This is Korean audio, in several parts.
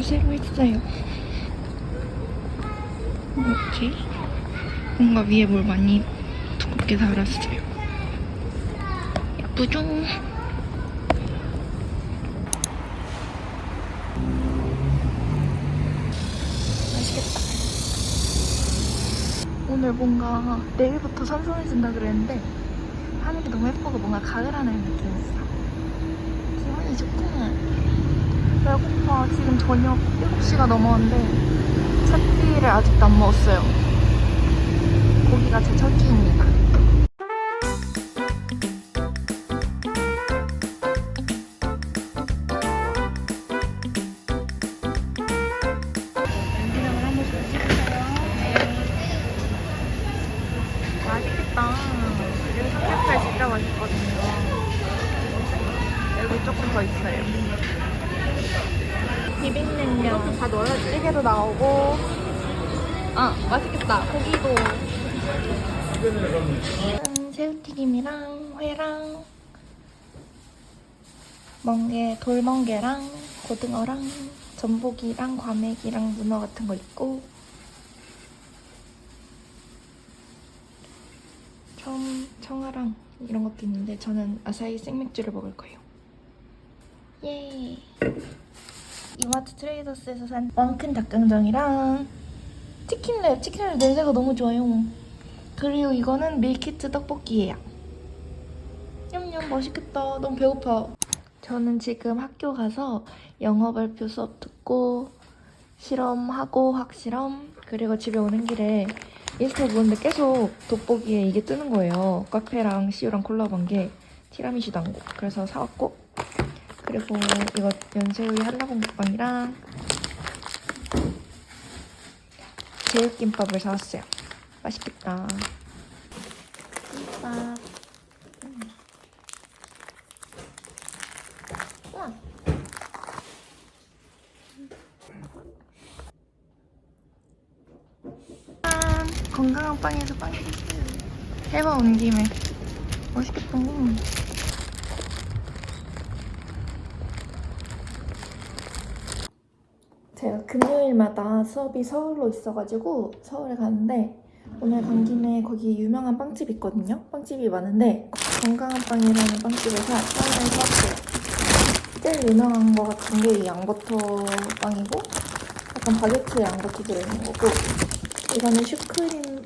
걸 새로 했어요. 이렇게 뭔가 위에 뭘 많이 두껍게 달았어요. 예쁘죠? 오늘 뭔가 내일부터 선선해진다 그랬는데 하늘이 너무 예쁘고 뭔가 가을 하늘 느낌이었어. 기분이 좋구나. 배고파. 지금 저녁 7시가 넘었는데 첫 끼를 아직도 안 먹었어요. 고기가 제 첫 끼입니다. 엔진음을 한 번씩 해주세요. 맛있겠다. 여기 삼겹살 진짜 맛있거든요. 여기 조금 더 있어요. 비빔냉면 다 넣어야지. 찌개도 나오고. 아, 맛있겠다. 고기도. 음, 새우튀김이랑 회랑 멍게, 돌멍게랑 고등어랑 전복이랑 과메기랑 문어 같은 거 있고 청, 청아랑 이런 것도 있는데 저는 아사히 생맥주를 먹을 거예요. 예. 이마트 트레이더스에서 산 왕큰 닭강정이랑 치킨랩, 치킨랩 냄새가 너무 좋아요. 그리고 이거는 밀키트 떡볶이예요. 냠냠 맛있겠다. 너무 배고파. 저는 지금 학교 가서 영어 발표 수업 듣고 실험하고 학실험 그리고 집에 오는 길에 인스타 보는데 계속 돋보기에 이게 뜨는 거예요. 카페랑 CU랑 콜라보한 게 티라미슈 당고. 그래서 사왔고 그리고 이거 연세우이 한라봉국빵이랑 제육김밥을 사왔어요. 맛있겠다. 김밥. 음. 우와. 짠! 건강한 빵에서 빵이 됐어요. 해봐 온 김에. 맛있겠다. 제가 금요일마다 수업이 서울로 있어가지고 서울에 가는데 오늘 간 김에 거기 유명한 빵집 있거든요. 빵집이 많은데 건강한 빵이라는 빵집에서 빵을 사왔어요. 제일 유명한 거 같은 게 이 양버터 빵이고 약간 바게트에 양버터 들어있는 거고 이거는 슈크림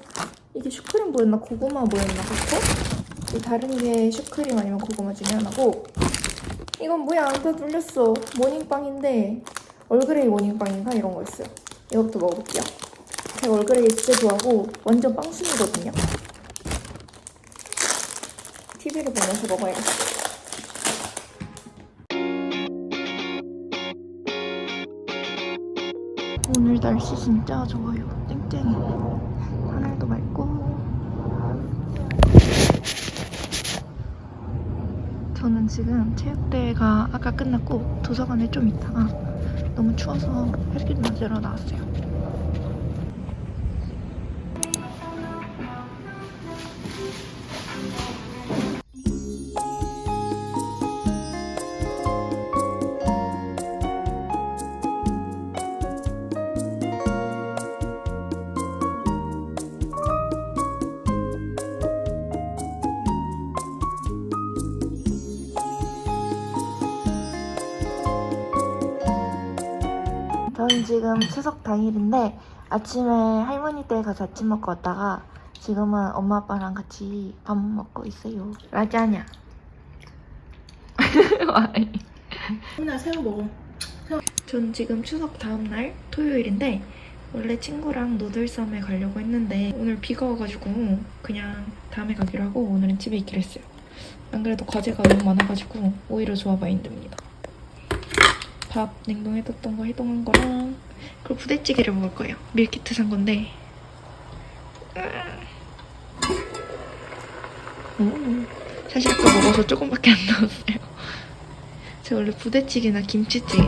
이게 슈크림 뭐였나 고구마 뭐였나? 이 다른 게 슈크림 아니면 고구마 중에 하나고 이건 뭐야 다 눌렸어 모닝빵인데 얼그레이 모닝빵인가? 이런 거 있어요. 이것도 먹어볼게요. 제가 얼그레이 진짜 좋아하고 완전 빵순이거든요. TV를 보면서 먹어야겠어 오늘 날씨 진짜 좋아요. 땡땡이. 하늘도 맑고. 저는 지금 체육대회가 아까 끝났고 도서관에 좀 있다가 너무 추워서 헬기 맞으러 나왔어요. 저는 지금 추석 당일인데 아침에 할머니 댁에 가서 아침 먹고 왔다가 지금은 엄마 아빠랑 같이 밥 먹고 있어요. 라자냐. 맨날 새우 먹어. 전 지금 추석 다음날 토요일인데 원래 친구랑 노들섬에 가려고 했는데 오늘 비가 와가지고 그냥 다음에 가기로 하고 오늘은 집에 있기로 했어요. 안 그래도 과제가 너무 많아가지고 오히려 좋아봐 힘듭니다. 밥 냉동해뒀던 거 해동한 거랑 그리고 부대찌개를 먹을 거예요. 밀키트 산 건데 음. 사실 아까 먹어서 조금밖에 안 넣었어요. 제가 원래 부대찌개나 김치찌개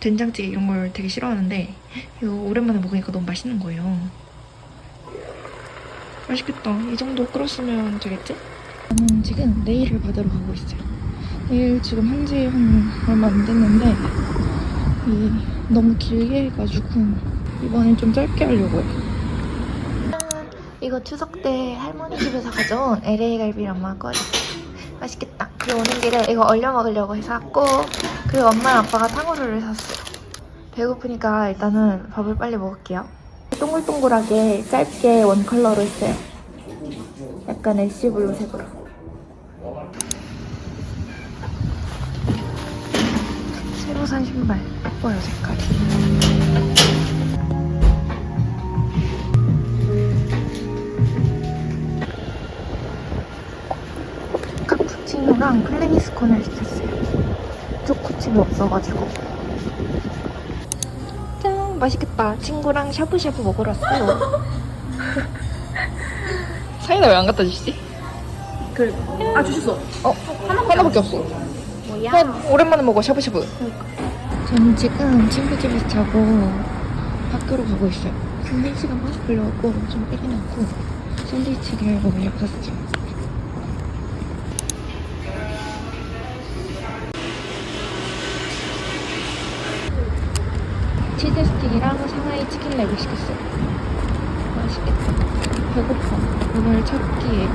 된장찌개 이런 걸 되게 싫어하는데 이거 오랜만에 먹으니까 너무 맛있는 거예요. 맛있겠다. 이 정도 끓었으면 되겠지? 저는 지금 네일을 받으러 가고 있어요. 네일 지금 한 지 한 얼마 안 됐는데 이 너무 길게 해가지고 이번엔 좀 짧게 하려고요. 이거 추석 때 할머니 집에서 가져온 LA 갈비랑 막걸리. 맛있겠다. 그리고 오는 길에 이거 얼려 먹으려고 해서 샀고 그리고 엄마랑 아빠가 탕후루를 샀어요. 배고프니까 일단은 밥을 빨리 먹을게요. 동글동글하게 짧게 원 컬러로 했어요. 약간 애쉬블루 색으로. 새로 산 신발. 예뻐요, 색깔이. 카푸치노랑 플레니스콘을 시켰어요. 초코칩이 없어가지고. 짠! 맛있겠다. 친구랑 샤브샤브 먹으러 왔어요. 사이다 왜 안 갖다 주시지? 그, 아, 주셨어. 어, 하나밖에 없어. 뭐야? 오랜만에 먹어, 샤브샤브. 저는 지금 친구 집에서 자고 학교로 가고 있어요. 샌드위치가 맛이 걸려갖고 좀 삐리 났고 샌드위치를 먹으려고 샀죠. 치즈 스틱이랑 상하이 치킨 랩을 시켰어요. 맛있겠다. 배고파. 오늘 첫 끼에